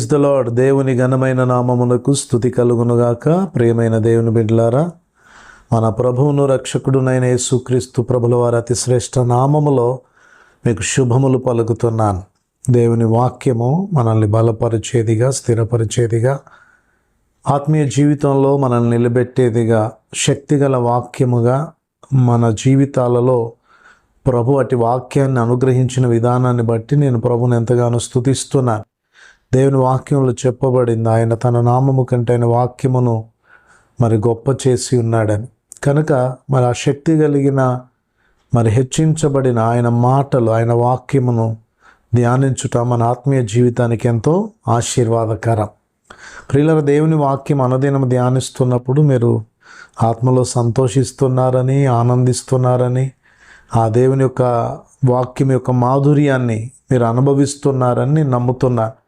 Praise the lord దేవుని ఘనమైన నామమునకు స్థుతి కలుగునుగాక. ప్రియమైన దేవుని బిడ్డలారా మన ప్రభువును రక్షకుడునైన యేసుక్రీస్తు ప్రభుల వారి అతి శ్రేష్ఠ నామములో మీకు శుభములు పలుకుతున్నాను. దేవుని వాక్యము మనల్ని బలపరిచేదిగా స్థిరపరిచేదిగా ఆత్మీయ జీవితంలో మనల్ని నిలబెట్టేదిగా శక్తిగల వాక్యముగా మన జీవితాలలో ప్రభు అటు వాక్యాన్ని అనుగ్రహించిన విధానాన్ని బట్టి నేను ప్రభుని ఎంతగానో స్థుతిస్తున్నాను. దేవుని వాక్యంలో చెప్పబడింది ఆయన తన నామము కంటే ఆయన వాక్యమును మరి గొప్ప చేసి ఉన్నాడని. కనుక మరి ఆ శక్తి కలిగిన మరి హెచ్చించబడిన ఆయన మాటలు ఆయన వాక్యమును ధ్యానించుట మన ఆత్మీయ జీవితానికి ఎంతో ఆశీర్వాదకరం. ప్రియుల దేవుని వాక్యం అనుదినం ధ్యానిస్తున్నప్పుడు మీరు ఆత్మలో సంతోషిస్తున్నారని ఆనందిస్తున్నారని ఆ దేవుని యొక్క వాక్యం యొక్క మాధుర్యాన్ని మీరు అనుభవిస్తున్నారని నమ్ముతున్నారు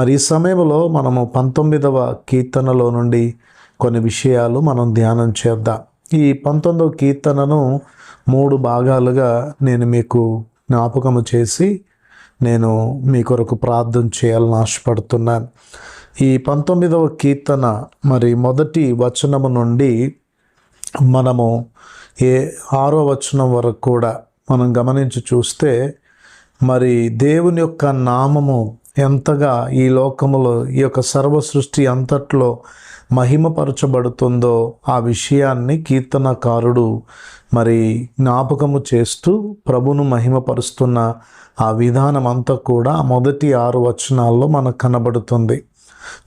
మరి ఈ సమయంలో మనము పంతొమ్మిదవ కీర్తనలో నుండి కొన్ని విషయాలు మనం ధ్యానం చేద్దాం. ఈ పంతొమ్మిదవ కీర్తనను మూడు భాగాలుగా నేను మీకు జ్ఞాపకము చేసి నేను మీ కొరకు ప్రార్థన చేయాలని ఆశపడుతున్నాను. ఈ పంతొమ్మిదవ కీర్తన మరి మొదటి వచనము నుండి మనము ఏ ఆరో వచనం వరకు కూడా మనం గమనించి చూస్తే మరి దేవుని యొక్క నామము ఎంతగా ఈ లోకములో ఈ యొక్క సర్వ సృష్టి అంతట్లో మహిమపరచబడుతుందో ఆ విషయాన్ని కీర్తనకారుడు మరి జ్ఞాపకము చేస్తూ ప్రభును మహిమపరుస్తున్న ఆ విధానం అంతా కూడా మొదటి ఆరు వచనాల్లో మనకు కనబడుతుంది.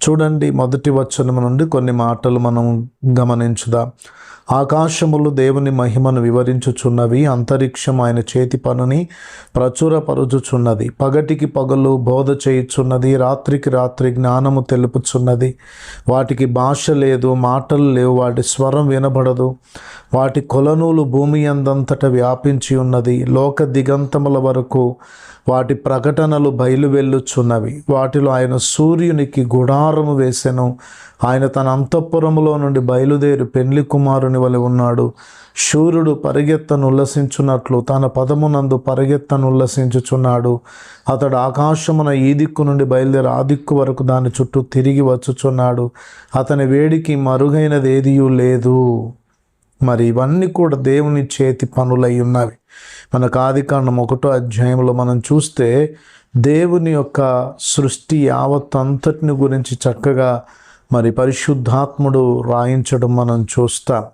చూడండి మొదటి వచనం నుండి కొన్ని మాటలు మనం గమనించుదాం. ఆకాశములు దేవుని మహిమను వివరించుచున్నవి అంతరిక్షం ఆయన చేతి పనుని ప్రచురపరుచుచున్నది. పగటికి పగలు బోధ చేయుచున్నది రాత్రికి రాత్రి జ్ఞానము తెలుపుచున్నది. వాటికి భాష లేదు మాటలు లేవు వాటి స్వరం వినబడదు. వాటి కొలనూలు భూమి అందంతట వ్యాపించి ఉన్నది లోక దిగంతముల వరకు వాటి ప్రకటనలు బయలువెళ్ళుచున్నవి వాటిలో ఆయన సూర్యునికి గుడారము వేసెను. ఆయన తన అంతఃపురములో నుండి బయలుదేరి పెండ్లి కుమారుని వలె ఉన్నాడు. సూర్యుడు పరిగెత్తను ఉల్లసించున్నట్లు తన పదమునందు పరిగెత్తను ఉల్లసించుచున్నాడు అతడు ఆకాశమున ఈ దిక్కు నుండి బయలుదేరి ఆ దిక్కు వరకు దాని చుట్టూ తిరిగి వచ్చుచున్నాడు. అతని వేడికి మరుగైనది ఏదియూ లేదు. మరి ఇవన్నీ కూడా దేవుని చేతి పనులై ఉన్నవి. మనకు ఆదికాండం ఒకటో అధ్యాయంలో మనం చూస్తే దేవుని యొక్క సృష్టి యావత్ అంతటిని గురించి చక్కగా మరి పరిశుద్ధాత్ముడు రాయించడం మనం చూస్తాం.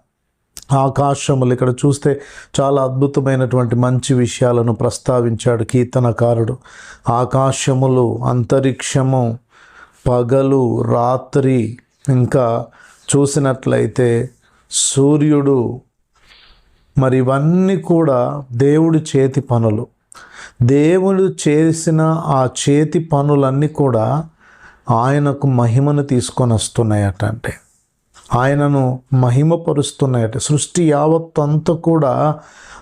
ఆకాశములు ఇక్కడ చూస్తే చాలా అద్భుతమైనటువంటి మంచి విషయాలను ప్రస్తావించాడు కీర్తనకారుడు. ఆకాశములు అంతరిక్షము పగలు రాత్రి ఇంకా చూసినట్లయితే సూర్యుడు మరి ఇవన్నీ కూడా దేవుడి చేతి పనులు. దేవుడు చేసిన ఆ చేతి పనులన్నీ కూడా ఆయనకు మహిమను తీసుకొని వస్తున్నాయట అంటే. ఆయనను మహిమపరుస్తున్నాయట. సృష్టి యావత్తంతా కూడా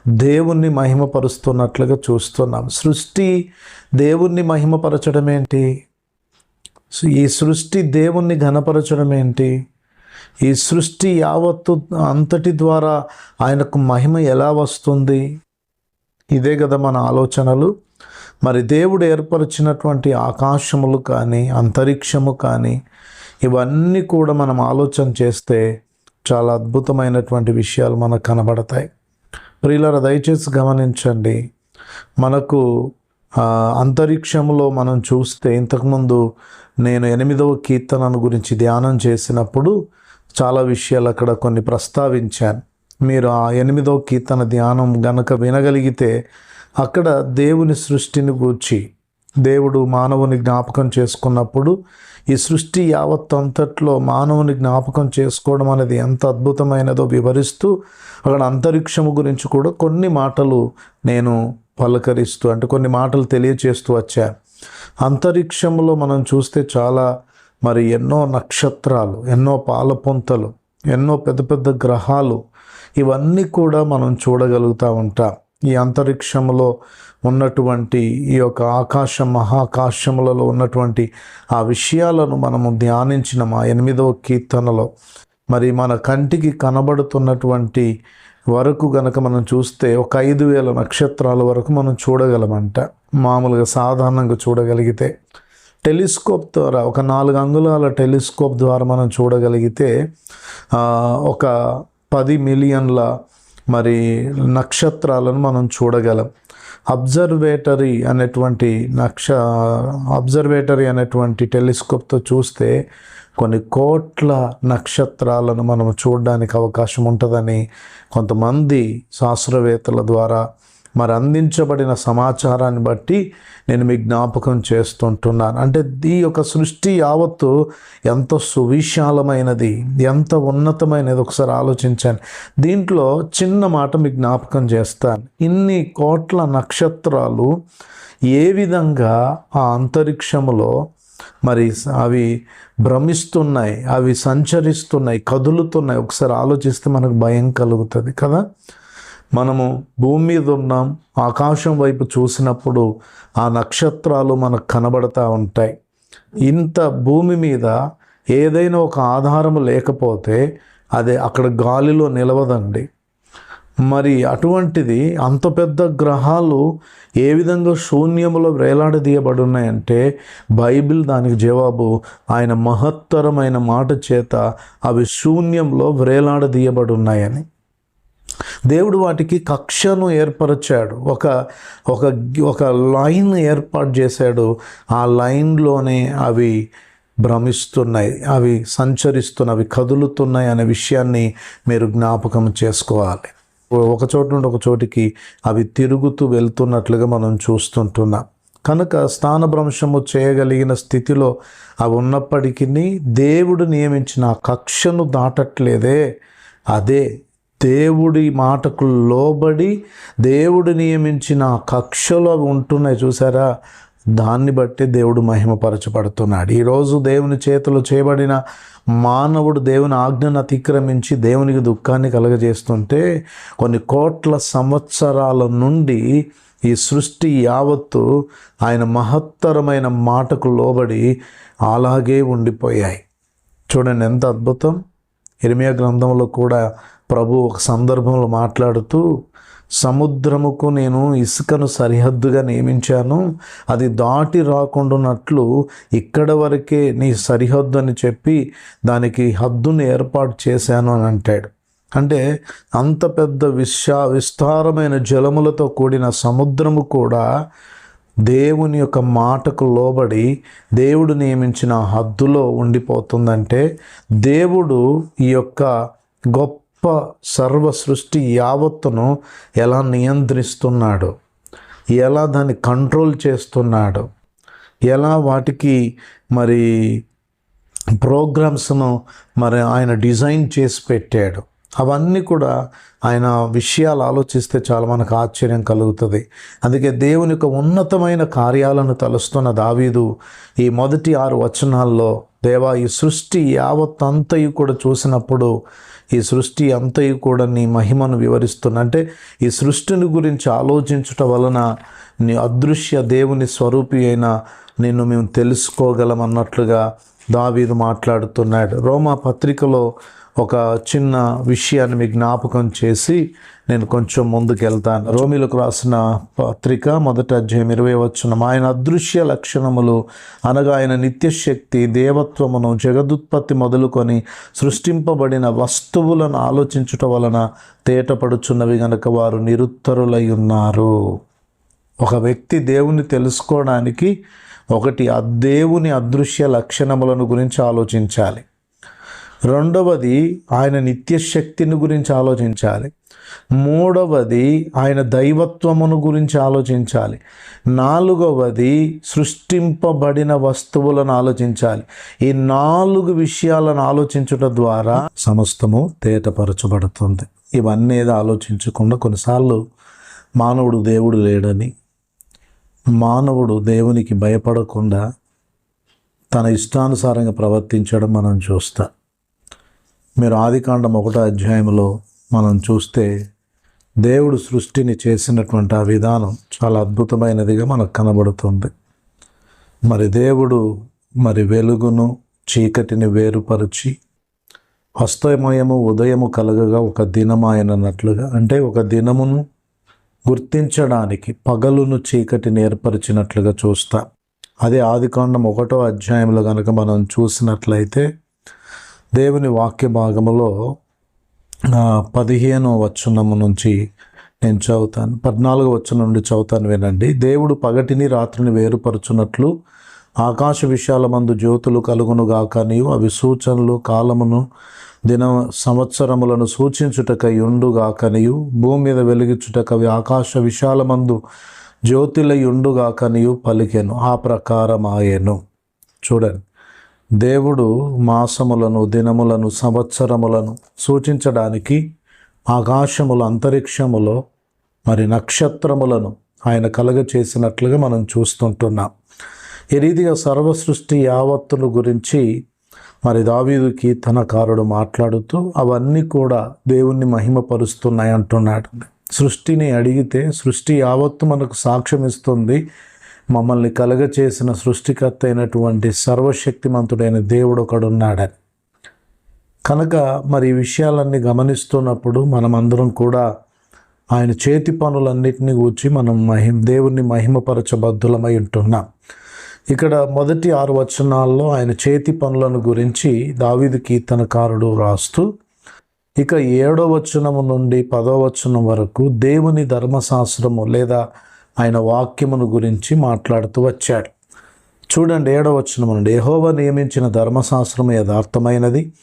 దేవుణ్ణి మహిమపరుస్తున్నట్లుగా చూస్తున్నాం. సృష్టి దేవుణ్ణి మహిమపరచడం ఏంటి ఈ సృష్టి దేవుణ్ణి ఘనపరచడం ఏంటి ఈ సృష్టి యావత్తు అంతటి ద్వారా ఆయనకు మహిమ ఎలా వస్తుంది? ఇదే కదా మన ఆలోచనలు. మరి దేవుడు ఏర్పరిచినటువంటి ఆకాశములు కానీ అంతరిక్షము కానీ ఇవన్నీ కూడా మనం ఆలోచన చేస్తే చాలా అద్భుతమైనటువంటి విషయాలు మనకు కనబడతాయి. ప్రియులర దయచేసి గమనించండి. మనకు అంతరిక్షంలో మనం చూస్తే ఇంతకుముందు నేను ఎనిమిదవ కీర్తనను గురించి ధ్యానం చేసినప్పుడు చాలా విషయాలు అక్కడ కొన్ని ప్రస్తావించాను. మీరు ఆ ఎనిమిదో కీర్తన ధ్యానం గనక వినగలిగితే అక్కడ దేవుని సృష్టిని గూర్చి దేవుడు మానవుని జ్ఞాపకం చేసుకున్నప్పుడు ఈ సృష్టి యావత్ అంతట్లో మానవుని జ్ఞాపకం చేసుకోవడం అనేది ఎంత అద్భుతమైనదో వివరిస్తూ అక్కడ అంతరిక్షము గురించి కూడా కొన్ని మాటలు నేను పలకరిస్తూ అంటే కొన్ని మాటలు తెలియచేస్తూ వచ్చాను. అంతరిక్షంలో మనం చూస్తే చాలా మరి ఎన్నో నక్షత్రాలు ఎన్నో పాలపుంతలు ఎన్నో పెద్ద పెద్ద గ్రహాలు ఇవన్నీ కూడా మనం చూడగలుగుతూ ఉంటాం. ఈ అంతరిక్షంలో ఉన్నటువంటి ఈ యొక్క ఆకాశ మహాకాశములలో ఉన్నటువంటి ఆ విషయాలను మనము ధ్యానించిన మా ఎనిమిదవ కీర్తనలో. మరి మన కంటికి కనబడుతున్నటువంటి వరకు గనక మనం చూస్తే ఒక ఐదు వేల నక్షత్రాల వరకు మనం చూడగలమంట. మామూలుగా సాధారణంగా చూడగలిగితే. టెలిస్కోప్ ద్వారా ఒక నాలుగు అంగుళాల టెలిస్కోప్ ద్వారా మనం చూడగలిగితే ఒక పది మిలియన్ల మరి నక్షత్రాలను మనం చూడగలం. అబ్జర్వేటరీ అనేటువంటి నక్ష అబ్జర్వేటరీ అనేటువంటి టెలిస్కోప్తో చూస్తే కొన్ని కోట్ల నక్షత్రాలను మనం చూడడానికి అవకాశం ఉంటుందని కొంతమంది శాస్త్రవేత్తల ద్వారా మరి అందించబడిన సమాచారాన్ని బట్టి నేను మీ జ్ఞాపకం చేస్తుంటున్నాను. అంటే ఈ యొక్క సృష్టి యావత్తు ఎంత సువిశాలమైనది ఎంత ఉన్నతమైనది ఒకసారి ఆలోచించాను దీంట్లో చిన్న మాట మీ జ్ఞాపకం చేస్తాను. ఇన్ని కోట్ల నక్షత్రాలు ఏ విధంగా ఆ అంతరిక్షములో మరి అవి భ్రమిస్తున్నాయి అవి సంచరిస్తున్నాయి కదులుతున్నాయి ఒకసారి ఆలోచిస్తే మనకు భయం కలుగుతుంది కదా? మనము భూమి మీద ఉన్నాం ఆకాశం వైపు చూసినప్పుడు ఆ నక్షత్రాలు మనకు కనబడతా ఉంటాయి. ఇంత భూమి మీద ఏదైనా ఒక ఆధారము లేకపోతే అది అక్కడ గాలిలో నిలవదండి. మరి అటువంటిది అంత పెద్ద గ్రహాలు ఏ విధంగా శూన్యములో వేలాడదీయబడి ఉన్నాయంటే బైబిల్ దానికి జవాబు ఆయన మహత్తరమైన మాట చేత అవి శూన్యంలో వేలాడదీయబడి ఉన్నాయని దేవుడు వాటికి కక్షను ఏర్పరిచాడు. ఒక ఒక ఒక లైన్ ఏర్పాటు చేశాడు. ఆ లైన్లోనే అవి భ్రమిస్తున్నాయి అవి సంచరిస్తున్నాయి అవి కదులుతున్నాయి అనే విషయాన్ని మీరు జ్ఞాపకం చేసుకోవాలి. ఒక చోటు నుండి ఒక చోటికి అవి తిరుగుతూ వెళ్తున్నట్లుగా మనం చూస్తుంటున్నాం. కనుక స్థానభ్రంశము చేయగలిగిన స్థితిలో అవి ఉన్నప్పటికీ దేవుడు నియమించిన కక్షను దాటట్లేదే అదే దేవుడి మాటకు లోబడి దేవుడు నియమించిన కక్షలో ఉంటున్నాయి చూసారా? దాన్ని బట్టి దేవుడు మహిమపరచబడుతున్నాడు. ఈరోజు దేవుని చేతిలో చేయబడిన మానవుడు దేవుని ఆజ్ఞను అతిక్రమించి దేవునికి దుఃఖాన్ని కలగజేస్తుంటే కొన్ని కోట్ల సంవత్సరాల నుండి ఈ సృష్టి యావత్తు ఆయన మహత్తరమైన మాటకు లోబడి అలాగే ఉండిపోయాయి. చూడండి ఎంత అద్భుతం. ఇరిమియా గ్రంథంలో కూడా ప్రభు ఒక సందర్భంలో మాట్లాడుతూ సముద్రముకు నేను ఇసుకను సరిహద్దుగా నియమించాను. అది దాటి రాకుండానట్లు ఇక్కడ వరకే నీ సరిహద్దు అని చెప్పి దానికి హద్దును ఏర్పాటు చేశాను అని అంటాడు. అంటే అంత పెద్ద విశా విస్తారమైన జలములతో కూడిన సముద్రము కూడా దేవుని యొక్క మాటకు లోబడి దేవుడు నియమించిన హద్దులో ఉండిపోతుందంటే దేవుడు ఈ యొక్క గొప్ప సర్వ సృష్టి యావత్తును ఎలా నియంత్రిస్తున్నాడు? ఎలా దాన్ని కంట్రోల్ చేస్తున్నాడు? ఎలా వాటికి మరి ప్రోగ్రామ్స్ను మరి ఆయన డిజైన్ చేసి పెట్టాడు? అవన్నీ కూడా ఆయన విషయాలు ఆలోచిస్తే చాలా మనకు ఆశ్చర్యం కలుగుతుంది. అందుకే దేవుని యొక్క ఉన్నతమైన కార్యాలను తలుస్తున్న దావీదు ఈ మొదటి ఆరు వచనాల్లో దేవా ఈ సృష్టి యావత్ అంతయు కూడా చూసినప్పుడు ఈ సృష్టి అంతయు కూడా నీ మహిమను వివరిస్తున్న అంటే ఈ సృష్టిని గురించి ఆలోచించుట వలన నీ అదృశ్య దేవుని స్వరూపి అయిన నిన్ను మేము తెలుసుకోగలం అన్నట్లుగా దావీదు మాట్లాడుతున్నాడు. రోమా పత్రికలో ఒక చిన్న విషయాన్ని మీ జ్ఞాపకం చేసి నేను కొంచెం ముందుకెళ్తాను. రోమిలకు రాసిన పత్రిక మొదటి అధ్యాయం ఇరవై వచ్చిన ఆయన అదృశ్య లక్షణములు అనగా ఆయన నిత్యశక్తి దేవత్వమును జగదుత్పత్తి మొదలుకొని సృష్టింపబడిన వస్తువులను ఆలోచించుట వలన తేటపడుచున్నవి గనక వారు నిరుత్తరులై ఉన్నారు ఒక వ్యక్తి దేవుని తెలుసుకోవడానికి ఒకటి ఆ దేవుని అదృశ్య లక్షణములను గురించి ఆలోచించాలి. రెండవది ఆయన నిత్యశక్తిని గురించి ఆలోచించాలి. మూడవది ఆయన దైవత్వమును గురించి ఆలోచించాలి. నాలుగవది సృష్టింపబడిన వస్తువులను ఆలోచించాలి. ఈ నాలుగు విషయాలను ఆలోచించుట ద్వారా సమస్తము తేటపరచబడుతుంది. ఇవన్నీ ఏదో ఆలోచించకుండా కొన్నిసార్లు మానవుడు దేవుడు లేడని మానవుడు దేవునికి భయపడకుండా తన ఇష్టానుసారంగా ప్రవర్తించడం మనం చూస్తాం. మీరు ఆదికాండం ఒకటో అధ్యాయంలో మనం చూస్తే దేవుడు సృష్టిని చేసినటువంటి ఆ విధానం చాలా అద్భుతమైనదిగా మనకు కనబడుతుంది. మరి దేవుడు మరి వెలుగును చీకటిని వేరుపరిచి హస్తమయము ఉదయము కలగగా ఒక దినమాయనన్నట్లుగా అంటే ఒక దినమును గుర్తించడానికి పగలును చీకటిని ఏర్పరిచినట్లుగా చూస్తా. అదే ఆదికాండం ఒకటో అధ్యాయంలో కనుక మనం చూసినట్లయితే దేవుని వాక్య భాగములో పదిహేను పదిహేనో వచనము నుంచి నేను చదువుతాను. పద్నాలుగు వచ్చనం నుండి చదువుతాను వినండి. దేవుడు పగటిని రాత్రిని వేరుపరుచున్నట్లు ఆకాశ విశాలమందు జ్యోతులు కలుగునుగాకనియు అవి సూచనలు కాలమును దిన సంవత్సరములను సూచించుటకై ఉండుగాకనియు భూమి మీద వెలిగించుటకు అవి ఆకాశ విశాలమందు జ్యోతిలై ఉండుగాకనియు పలికెను. ఆ ప్రకారం ఆయను చూడండి. దేవుడు మాసములను దినములను సంవత్సరములను సూచించడానికి ఆకాశముల అంతరిక్షములో మరి నక్షత్రములను ఆయన కలగ చేసినట్లుగా మనం చూస్తుంటున్నాం. ఈ రీతిగా సర్వ సృష్టి యావత్తును గురించి మరి దావీదు కీర్తనకారుడు మాట్లాడుతూ అవన్నీ కూడా దేవుణ్ణి మహిమపరుస్తున్నాయి అంటున్నాడు. సృష్టిని అడిగితే సృష్టి యావత్తు మనకు సాక్ష్యం ఇస్తుంది మమ్మల్ని కలగ చేసిన సృష్టికర్త అయినటువంటి సర్వశక్తిమంతుడైన దేవుడు ఒకడున్నాడని కనుక మరి ఈ విషయాలన్నీ గమనిస్తున్నప్పుడు మనమందరం కూడా ఆయన చేతి పనులన్నిటిని గూర్చి మనం మహిమ దేవుణ్ణి మహిమపరచబద్ధులమై ఉంటున్నాం. ఇక్కడ మొదటి ఆరు వచనాల్లో ఆయన చేతి పనులను గురించి దావీదు కీర్తనకారుడు రాస్తూ ఇక ఏడో వచనము నుండి పదో వచనం వరకు దేవుని ధర్మశాస్త్రము లేదా ఆయన వాక్యమును గురించి మాట్లాడుతూ వచ్చాడు. చూడండి ఏడవ వచనం నుండి యెహోవా నియమించిన ధర్మశాస్త్రము యథార్థమైనది.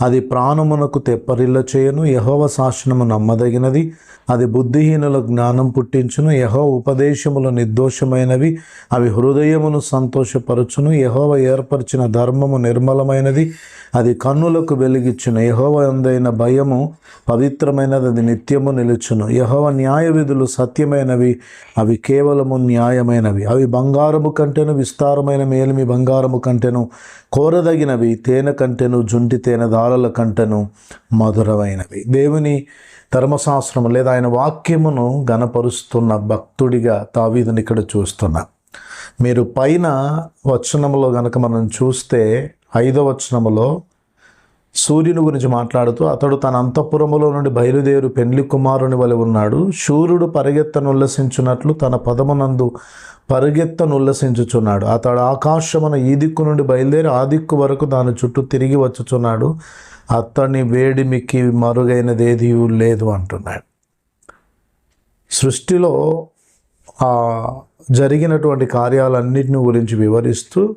అది ప్రాణమునకు తెప్పరిల్ల చేయను. యహోవ శాసనము నమ్మదగినది. అది బుద్ధిహీనుల జ్ఞానం పుట్టించును. యహో ఉపదేశములు నిర్దోషమైనవి. అవి హృదయమును సంతోషపరచును. యహోవ ఏర్పరిచిన ధర్మము నిర్మలమైనది. అది కన్నులకు వెలిగిచ్చును. యహోవ ఎందైన భయము పవిత్రమైనది అది నిత్యము నిలుచును. యహోవ న్యాయ విధులు సత్యమైనవి అవి కేవలము న్యాయమైనవి. అవి బంగారము కంటేను విస్తారమైన మేలిమి బంగారము కంటేను కోరదగినవి తేనె కంటెను జుంటి తేనె దారల కంటెను మధురమైనవి. దేవుని ధర్మశాస్త్రము లేదా ఆయన వాక్యమును గనపరుస్తున్న భక్తుడిగా తావీదుని ఇక్కడ చూస్తున్నా. మీరు పైన వచనంలో గనక మనం చూస్తే ఐదో వచనములో సూర్యుని గురించి మాట్లాడుతూ అతడు తన అంతఃపురములో నుండి బయలుదేరు పెండ్లి కుమారుని వలె ఉన్నాడు. శూరుడు పరిగెత్తనుల్లసించున్నట్లు తన పదమునందు పరిగెత్తను ఉల్లసించుచున్నాడు అతడు ఆకాశమున ఈ దిక్కు నుండి బయలుదేరి ఆ దిక్కు వరకు దాని చుట్టూ తిరిగి వచ్చుచున్నాడు. అతని వేడిమికి మరుగైనదేది లేదు అంటున్నాడు. సృష్టిలో ఆ జరిగినటువంటి కార్యాలన్నింటిని గురించి వివరిస్తూ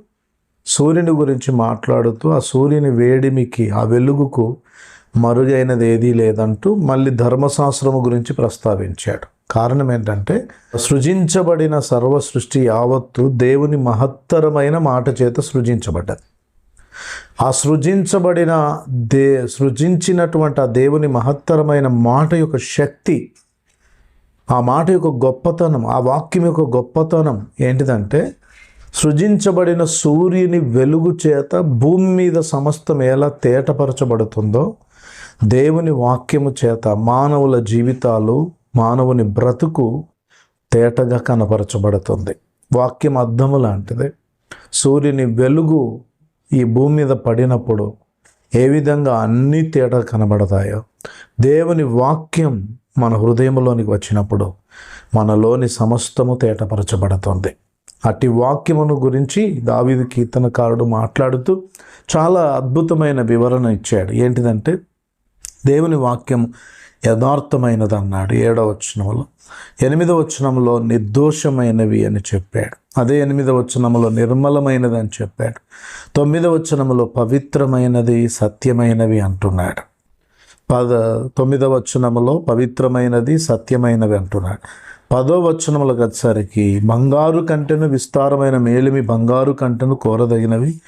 సూర్యుని గురించి మాట్లాడుతూ ఆ సూర్యుని వేడిమికి ఆ వెలుగుకు మరుగైనది ఏదీ లేదంటూ మళ్ళీ ధర్మశాస్త్రము గురించి ప్రస్తావించాడు. కారణం ఏంటంటే సృజించబడిన సర్వ సృష్టి యావత్తు దేవుని మహత్తరమైన మాట చేత సృజించబడ్డది. ఆ సృజించబడిన దే సృజించినటువంటి ఆ దేవుని మహత్తరమైన మాట యొక్క శక్తి ఆ మాట యొక్క గొప్పతనం ఆ వాక్యం యొక్క గొప్పతనం ఏంటిదంటే సృజించబడిన సూర్యుని వెలుగు చేత భూమి మీద సమస్తం ఎలా తేటపరచబడుతుందో దేవుని వాక్యము చేత మానవుల జీవితాలు మానవుని బ్రతుకు తేటగా కనపరచబడుతుంది. వాక్యం అర్థము లాంటిది. సూర్యుని వెలుగు ఈ భూమి మీద పడినప్పుడు ఏ విధంగా అన్నీ తేట కనబడతాయో దేవుని వాక్యం మన హృదయంలోనికి వచ్చినప్పుడు మనలోని సమస్తము తేటపరచబడుతుంది. అట్టి వాక్యమును గురించి దావిది కీర్తనకారుడు మాట్లాడుతూ చాలా అద్భుతమైన వివరణ ఇచ్చాడు. ఏంటిదంటే దేవుని వాక్యం యథార్థమైనది అన్నాడు ఏడవ వచనంలో. ఎనిమిదవ వచనంలో నిర్దోషమైనవి అని చెప్పాడు. అదే ఎనిమిదవ వచనంలో నిర్మలమైనది అని చెప్పాడు. తొమ్మిదవ వచనంలో పవిత్రమైనది సత్యమైనవి అంటున్నాడు. పద తొమ్మిదవ వచనంలో పవిత్రమైనది సత్యమైనవి అంటున్నాడు. పదో వచనములకు వచ్చేసరికి బంగారు కంటెను విస్తారమైన మేలిమి బంగారు కంటెను కోరదగినవి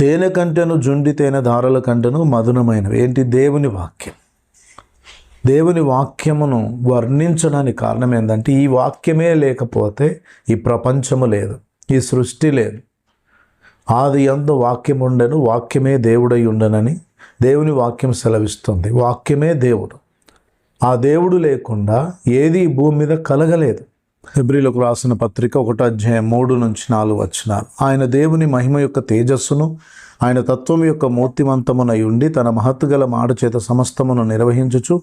తేనె కంటెను జుండి తేనె దారల కంటెను మధురమైనవి. ఏంటి దేవుని వాక్యం? దేవుని వాక్యమును వర్ణించడానికి కారణం ఏంటంటే ఈ వాక్యమే లేకపోతే ఈ ప్రపంచము లేదు ఈ సృష్టి లేదు. ఆది ఎందు వాక్యం ఉండను వాక్యమే దేవుడై ఉండనని దేవుని వాక్యం సెలవిస్తుంది. వాక్యమే దేవుడు. ఆ దేవుడు లేకుండా ఏది భూమి మీద కలగలేదు. ఫిబ్రిలకు రాసిన పత్రిక ఒకటో అధ్యాయం మూడు నుంచి నాలుగు వచ్చినారు ఆయన దేవుని మహిమ యొక్క తేజస్సును ఆయన తత్వం యొక్క మూర్తిమంతమునై ఉండి తన మహత్తుగల మాట చేత సమస్తమును నిర్వహించుచు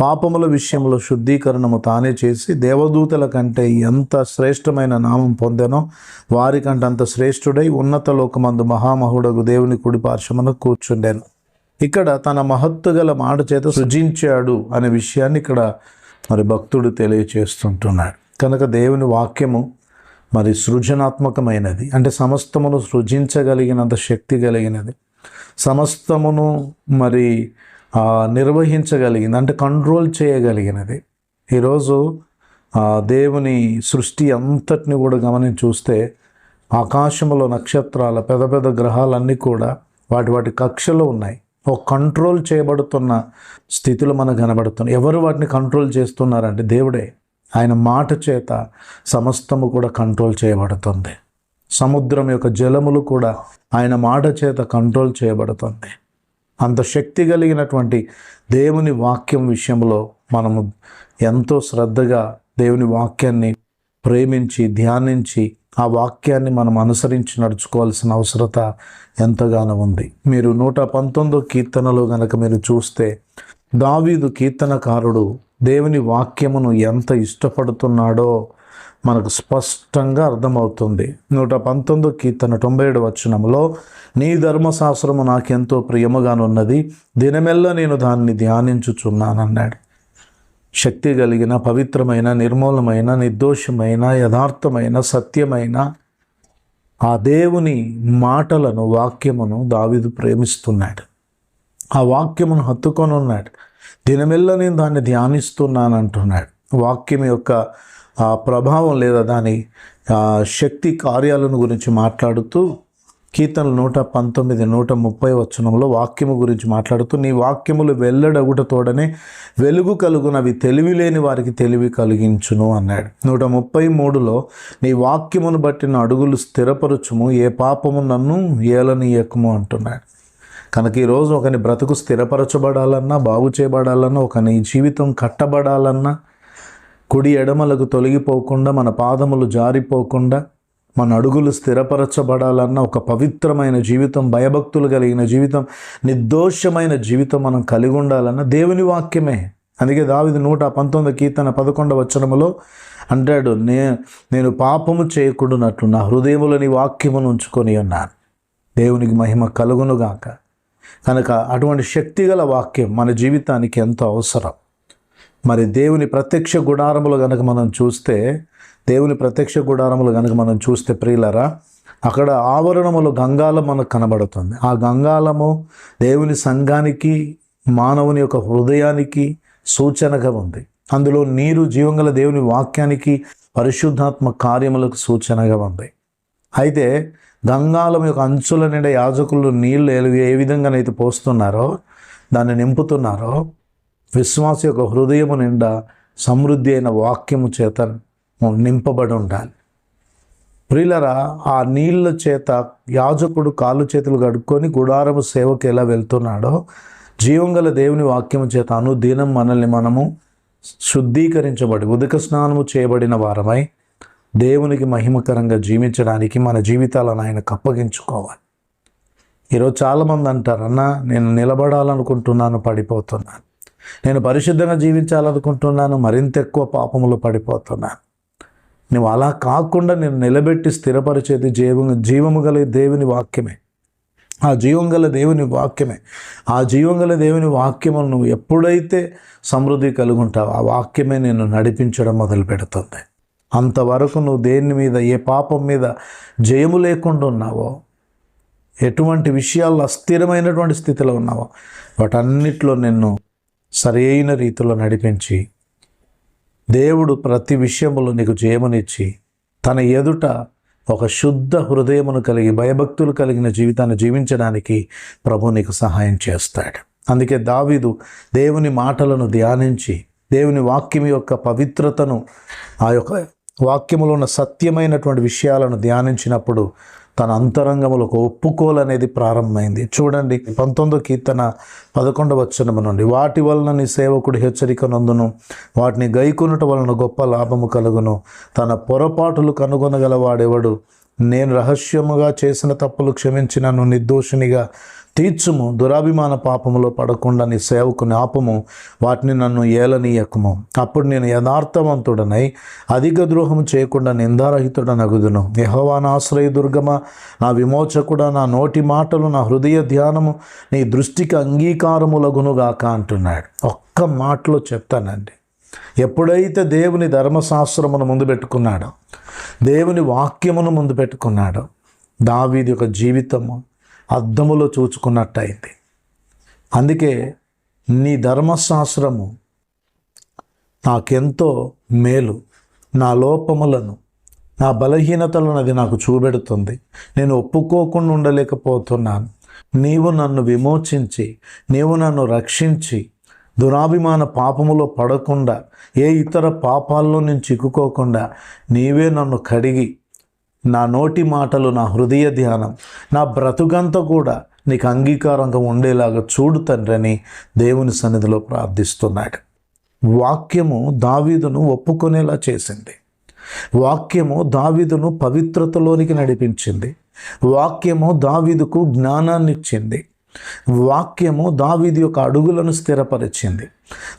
పాపముల విషయంలో శుద్ధీకరణము తానే చేసి దేవదూతల కంటే ఎంత శ్రేష్టమైన నామం పొందెనో వారికంటే అంత శ్రేష్ఠుడై ఉన్నత లోకమందు మహామహుడగు దేవుని కుడిపార్శ్వమున కూర్చుండెను. ఇక్కడ తన మహత్తుగల మాట చేత సృజించాడు అనే విషయాన్ని ఇక్కడ మరి భక్తుడు తెలియచేస్తుంటున్నాడు. కనుక దేవుని వాక్యము మరి సృజనాత్మకమైనది. అంటే సమస్తమును సృజించగలిగినంత శక్తి కలిగినది. సమస్తమును మరి నిర్వహించగలిగింది. అంటే కంట్రోల్ చేయగలిగినది. ఈరోజు దేవుని సృష్టి అంతటిని కూడా గమనించి చూస్తే ఆకాశంలో నక్షత్రాల పెద్ద పెద్ద గ్రహాలన్నీ కూడా వాటి వాటి కక్షలో ఉన్నాయి. ఒక కంట్రోల్ చేయబడుతున్న స్థితిలో మనకు కనబడుతున్నాయి ఎవరు వాటిని కంట్రోల్ చేస్తున్నారంటే దేవుడే. ఆయన మాట చేత సమస్తము కూడా కంట్రోల్ చేయబడుతుంది. సముద్రం యొక్క జలములు కూడా ఆయన మాట చేత కంట్రోల్ చేయబడుతుంది. అంత శక్తి కలిగినటువంటి దేవుని వాక్యం విషయంలో మనము ఎంతో శ్రద్ధగా దేవుని వాక్యాన్ని ప్రేమించి ధ్యానించి ఆ వాక్యాన్ని మనం అనుసరించి నడుచుకోవాల్సిన అవసరత ఎంతగానో ఉంది. మీరు నూట పంతొమ్మిదో కీర్తనలో గనక మీరు చూస్తే దావీదు కీర్తనకారుడు దేవుని వాక్యమును ఎంత ఇష్టపడుతున్నాడో మనకు స్పష్టంగా అర్థమవుతుంది. నూట పంతొమ్మిదో కీర్తన తొంభై ఏడు వచనంలో నీ ధర్మశాస్త్రము నాకెంతో ప్రియముగానున్నది దినమెల్లా నేను దాన్ని ధ్యానించుచున్నానన్నాడు. శక్తి కలిగిన పవిత్రమైన నిర్మూలమైన నిర్దోషమైన యథార్థమైన సత్యమైన ఆ దేవుని మాటలను వాక్యమును దావిదు ప్రేమిస్తున్నాడు. ఆ వాక్యమును హత్తుకొని ఉన్నాడు. దినమెల్లా నేను దాన్ని ధ్యానిస్తున్నాను అంటున్నాడు వాక్యం యొక్క ఆ ప్రభావం లేదా దాని శక్తి కార్యాలను గురించి మాట్లాడుతూ కీర్తనలు నూట పంతొమ్మిది నూట ముప్పై వచనంలో వాక్యము గురించి మాట్లాడుతూ నీ వాక్యములు వెల్లడగుట తోడనే వెలుగు కలుగునవి తెలివి లేని వారికి తెలివి కలిగించును అన్నాడు. నూట ముప్పై మూడులో నీ వాక్యమును బట్టిన అడుగులు స్థిరపరచుము ఏ పాపము నన్ను ఏలనీయకము అంటున్నాడు. కనుక ఈరోజు ఒకని బ్రతుకు స్థిరపరచబడాలన్నా బాగు చేయబడాలన్నా ఒకని జీవితం కట్టబడాలన్నా కుడి ఎడమలకు తొలగిపోకుండా మన పాదములు జారిపోకుండా మన అడుగులు స్థిరపరచబడాలన్న ఒక పవిత్రమైన జీవితం భయభక్తులు కలిగిన జీవితం నిర్దోషమైన జీవితం మనం కలిగి ఉండాలన్న దేవుని వాక్యమే. అందుకే దావిది నూట పంతొమ్మిది కీర్తన పదకొండవ వచనములో అంటాడు నే నేను పాపము చేయకుండానట్లు నా హృదయములని వాక్యమును ఉంచుకొని ఉన్నాను దేవునికి మహిమ కలుగునుగాక కనుక అటువంటి శక్తిగల వాక్యం మన జీవితానికి ఎంతో అవసరం. మరి దేవుని ప్రత్యక్ష గుణారములు కనుక మనం చూస్తే దేవుని ప్రత్యక్ష గుడారములు కనుక మనం చూస్తే ప్రియులరా అక్కడ ఆవరణములు గంగాలం మనకు కనబడుతుంది. ఆ గంగాలము దేవుని సంఘానికి మానవుని యొక్క హృదయానికి సూచనగా ఉంది. అందులో నీరు జీవంగల దేవుని వాక్యానికి పరిశుద్ధాత్మ కార్యములకు సూచనగా ఉంది. అయితే గంగాలం యొక్క అంచుల నిండా యాజకులు నీళ్ళు ఏ- ఏ విధంగానైతే పోస్తున్నారో దాన్ని నింపుతున్నారో విశ్వాస యొక్క హృదయము నిండా సమృద్ధి అయిన వాక్యము చేత నింపబడి ఉండాలి. ప్రియులరా ఆ నీళ్ళ చేత యాజకుడు కాళ్ళు చేతులు కడుక్కొని గుడారము సేవకు ఎలా వెళ్తున్నాడో జీవంగల దేవుని వాక్యము చేత అనుదినం మనల్ని మనము శుద్ధీకరించబడి ఉదక స్నానము చేయబడిన వారమై దేవునికి మహిమకరంగా జీవించడానికి మన జీవితాలను ఆయనకు అప్పగించుకోవాలి ఈరోజు చాలామంది అంటారు అన్న నేను నిలబడాలనుకుంటున్నాను పడిపోతున్నాను. నేను పరిశుద్ధంగా జీవించాలనుకుంటున్నాను మరింత ఎక్కువ పాపములో పడిపోతున్నాను. నువ్వు అలా కాకుండా నేను నిలబెట్టి స్థిరపరిచేది జీవం జీవము గల దేవుని వాక్యమే. ఆ జీవం గల దేవుని వాక్యమే. ఆ జీవం గల దేవుని వాక్యము నువ్వు ఎప్పుడైతే సమృద్ధి కలుగుంటావో ఆ వాక్యమే నేను నడిపించడం మొదలు పెడుతుంది. అంతవరకు నువ్వు దేని మీద ఏ పాపం మీద జయము లేకుండా ఉన్నావో ఎటువంటి విషయాల్లో అస్థిరమైనటువంటి స్థితిలో ఉన్నావో వాటన్నిటిలో నిన్ను సరైన రీతిలో నడిపించి దేవుడు ప్రతి విషయములో నీకు జయమునిచ్చి తన ఎదుట ఒక శుద్ధ హృదయమును కలిగి భయభక్తులు కలిగిన జీవితాన్ని జీవించడానికి ప్రభు నీకు సహాయం చేస్తాడు. అందుకే దావీదు దేవుని మాటలను ధ్యానించి దేవుని వాక్యం యొక్క పవిత్రతను ఆ యొక్క వాక్యములో ఉన్న సత్యమైనటువంటి విషయాలను ధ్యానించినప్పుడు తన అంతరంగములో ఒక ఒప్పుకోలనేది ప్రారంభమైంది. చూడండి పంతొమ్మిదో కీర్తన పదకొండవ వచ్చనము నుండి వాటి వలన నీ సేవకుడు హెచ్చరిక నందును వాటిని గైకొనుట వలన గొప్ప లాభము కలుగును. తన పొరపాటులు కనుగొనగలవాడెవడు? నేను రహస్యముగా చేసిన తప్పులు క్షమించి నన్ను నిర్దోషినిగా తీర్చుము. దురాభిమాన పాపములో పడకుండా నీ సేవకుని ఆపము వాటిని నన్ను ఏలనీయకము. అప్పుడు నేను యథార్థవంతుడనై అధిక ద్రోహం చేయకుండా నిందారహితుడనగుదును. యహోవానాశ్రయ దుర్గమ నా విమోచకుడ నా నోటి మాటలు నా హృదయ ధ్యానము నీ దృష్టికి అంగీకారములగునుగాక అంటున్నాడు. ఒక్క మాటలో చెప్తానండి. ఎప్పుడైతే దేవుని ధర్మశాస్త్రమును ముందు పెట్టుకున్నాడో దేవుని వాక్యమును ముందు పెట్టుకున్నాడో దావీది యొక్క జీవితము. అద్దములో చూచుకున్నట్టయింది. అందుకే నీ ధర్మశాస్త్రము నాకెంతో మేలు. నా లోపములను నా బలహీనతలను అది నాకు చూపెడుతుంది. నేను ఒప్పుకోకుండా ఉండలేకపోతున్నాను. నీవు నన్ను విమోచించి నీవు నన్ను రక్షించి దురాభిమాన పాపములో పడకుండా ఏ ఇతర పాపాల్లో నేను చిక్కుకోకుండా నీవే నన్ను కడిగి నా నోటి మాటలు నా హృదయ ధ్యానం నా బ్రతుకంతా కూడా నీకు అంగీకారంగా ఉండేలాగా చూడు తండ్రని దేవుని సన్నిధిలో ప్రార్థిస్తున్నాడు. వాక్యము దావీదును ఒప్పుకునేలా చేసింది. వాక్యము దావీదును పవిత్రతలోనికి నడిపించింది. వాక్యము దావీదుకు జ్ఞానాన్ని ఇచ్చింది వాక్యము దావీదు యొక్క అడుగులను స్థిరపరిచింది.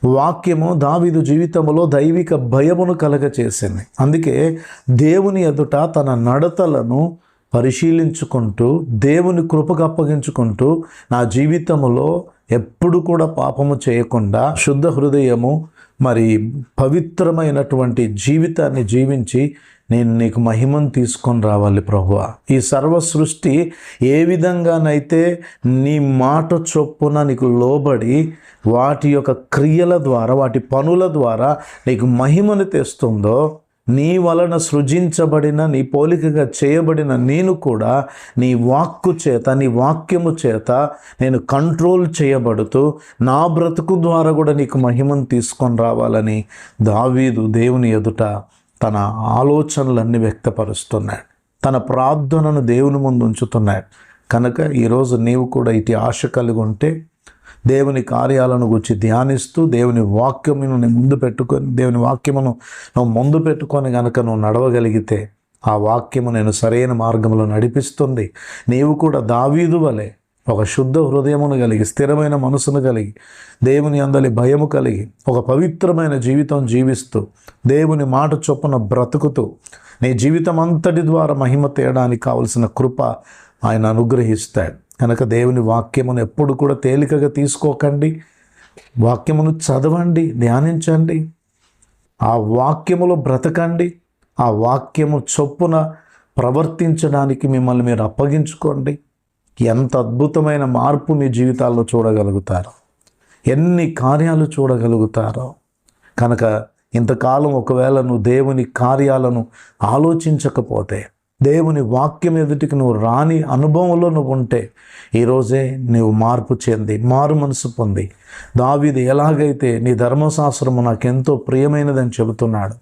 వాక్యము దావీదు జీవితంలో దైవిక భయమును కలగచేసింది. అందుకే దేవుని ఎదుట తన నడతలను పరిశీలించుకుంటూ దేవుని కృపకు అప్పగించుకుంటూ నా జీవితంలో ఎప్పుడు కూడా పాపము చేయకుండా శుద్ధ హృదయము మరి పవిత్రమైనటువంటి జీవితాన్ని జీవించి నేను నీకు మహిమను తీసుకొని రావాలి ప్రభువ. ఈ సర్వ సృష్టి ఏ విధంగానైతే నీ మాట చొప్పున నీకు లోబడి వాటి యొక్క క్రియల ద్వారా వాటి పనుల ద్వారా నీకు మహిమను తెస్తుందో నీ వలన సృజించబడిన నీ పోలికగా చేయబడిన నేను కూడా నీ వాక్కు చేత నీ వాక్యము చేత నేను కంట్రోల్ చేయబడుతూ నా బ్రతుకు ద్వారా కూడా నీకు మహిమను తీసుకొని రావాలని దావీదు దేవుని ఎదుట తన ఆలోచనలన్నీ వ్యక్తపరుస్తున్నాడు. తన ప్రార్థనను దేవుని ముందు ఉంచుతున్నాడు. కనుక ఈరోజు నీవు కూడా ఇటు ఆశ కలిగి ఉంటే దేవుని కార్యాలను గురించి ధ్యానిస్తూ దేవుని వాక్యమును ముందు పెట్టుకొని దేవుని వాక్యమును నువ్వు ముందు పెట్టుకొని కనుక నువ్వు నడవగలిగితే ఆ వాక్యము నేను సరైన మార్గంలో నడిపిస్తుంది. నీవు కూడా దావీదు వలె ఒక శుద్ధ హృదయమును కలిగి స్థిరమైన మనసును కలిగి దేవుని అందలి భయము కలిగి ఒక పవిత్రమైన జీవితం జీవిస్తూ దేవుని మాట చొప్పున బ్రతుకుతూ నీ జీవితం అంతటి ద్వారా మహిమ తేయడానికి కావలసిన కృప ఆయన అనుగ్రహిస్తాడు. కనుక దేవుని వాక్యమును ఎప్పుడు కూడా తేలికగా తీసుకోకండి. వాక్యమును చదవండి ధ్యానించండి. ఆ వాక్యములో బ్రతకండి. ఆ వాక్యము చొప్పున ప్రవర్తించడానికి మిమ్మల్ని మీరు అప్పగించుకోండి. ఎంత అద్భుతమైన మార్పు మీ జీవితాల్లో చూడగలుగుతారు? ఎన్ని కార్యాలు చూడగలుగుతారో? కనుక ఇంతకాలం ఒకవేళ నువ్వు దేవుని కార్యాలను ఆలోచించకపోతే దేవుని వాక్యం ఎదుటికి నువ్వు రాని అనుభవంలో నువ్వు ఉంటే ఈరోజే నువ్వు మార్పు చెంది మారు మనసు పొంది. దావిది ఎలాగైతే నీ ధర్మశాస్త్రము నాకెంతో ప్రియమైనదని చెబుతున్నాడు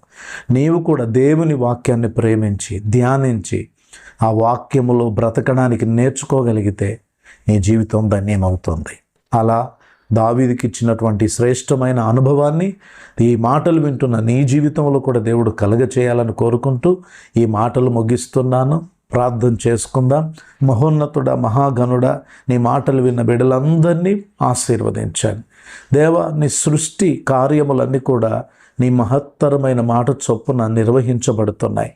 నీవు కూడా దేవుని వాక్యాన్ని ప్రేమించి ధ్యానించి ఆ వాక్యములో బ్రతకడానికి నేర్చుకోగలిగితే నీ జీవితం ధన్యమవుతుంది. అలా దావీదికి ఇచ్చినటువంటి శ్రేష్టమైన అనుభవాన్ని ఈ మాటలు వింటున్న నీ జీవితంలో కూడా దేవుడు కలగచేయాలని కోరుకుంటూ ఈ మాటలు ముగిస్తున్నాను. ప్రార్థన చేసుకుందాం. మహోన్నతుడ మహాగణుడ నీ మాటలు విన్న బిడ్డలందరినీ ఆశీర్వదించాను దేవ నీ సృష్టి కార్యములన్నీ కూడా నీ మహత్తరమైన మాట చొప్పున నిర్వహించబడుతున్నాయి.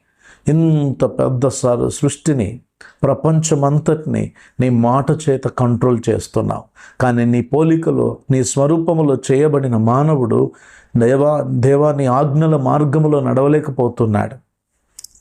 ఇంత పెద్ద సృష్టిని ప్రపంచమంతటిని నీ మాట చేత కంట్రోల్ చేస్తున్నావు. కానీ నీ పోలికలో నీ స్వరూపములో చేయబడిన మానవుడు దేవా దేవా నీ ఆజ్ఞల మార్గములో నడవలేకపోతున్నాడు.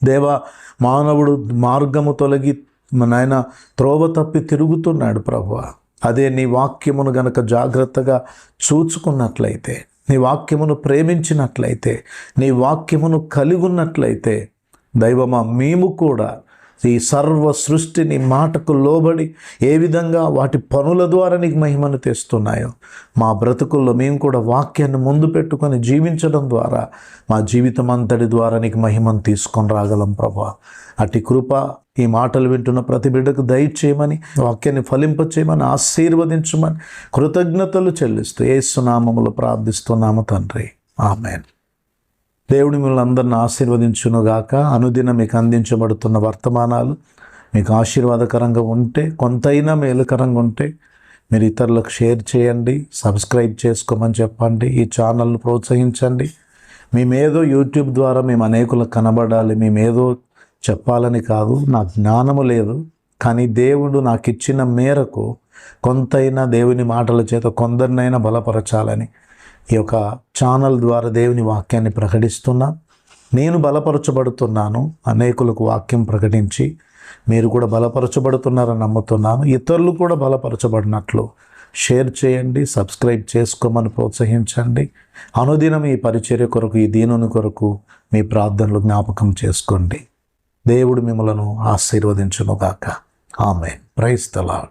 దేవా మానవుడు మార్గము తొలగి నాయన త్రోవ తప్పి తిరుగుతున్నాడు ప్రభు అదే నీ వాక్యమును గనక జాగ్రత్తగా చూచుకున్నట్లయితే నీ వాక్యమును ప్రేమించినట్లయితే నీ వాక్యమును కలిగి ఉన్నట్లయితే దైవమా మేము కూడా ఈ సర్వ సృష్టిని మాటకు లోబడి ఏ విధంగా వాటి పనుల ద్వారా నీకు మహిమను తెస్తున్నాయో మా బ్రతుకుల్లో మేము కూడా వాక్యాన్ని ముందు పెట్టుకొని జీవించడం ద్వారా మా జీవితం అంతటి ద్వారా నీకు మహిమను తీసుకొని రాగలం ప్రభా. అటు కృప ఈ మాటలు వింటున్న ప్రతి బిడ్డకు దయచేయమని వాక్యాన్ని ఫలింపచేయమని ఆశీర్వదించమని కృతజ్ఞతలు చెల్లిస్తూ ఏసునామములు ప్రార్థిస్తున్నాము తండ్రి. ఆమెన్. దేవుడి మిమ్మల్ని అందరిని ఆశీర్వదించునుగాక. అనుదినం మీకు అందించబడుతున్న వర్తమానాలు మీకు ఆశీర్వాదకరంగా ఉంటే కొంతైనా మేలుకరంగా ఉంటే మీరు ఇతరులకు షేర్ చేయండి సబ్స్క్రైబ్ చేసుకోమని చెప్పండి ఈ ఛానల్ను ప్రోత్సహించండి. మేమేదో యూట్యూబ్ ద్వారా మేము అనేకులకు కనబడాలి. మేమేదో చెప్పాలని కాదు నాకు జ్ఞానము లేదు. కానీ దేవుడు నాకు ఇచ్చిన మేరకు కొంతైనా దేవుని మాటల చేత కొందరినైనా బలపరచాలని ఈ యొక్క ఛానల్ ద్వారా దేవుని వాక్యాన్ని ప్రకటిస్తున్నా. నేను బలపరచబడుతున్నాను. అనేకులకు వాక్యం ప్రకటించి మీరు కూడా బలపరచబడుతున్నారని నమ్ముతున్నాను. ఇతరులు కూడా బలపరచబడినట్లు షేర్ చేయండి సబ్స్క్రైబ్ చేసుకోమని ప్రోత్సహించండి. అనుదినం ఈ పరిచర్య కొరకు ఈ దీనుని కొరకు మీ ప్రార్థనలు జ్ఞాపకం చేసుకోండి. దేవుడు మిమ్మలను ఆశీర్వదించునుగాక. ఆమె ప్రైస్తలా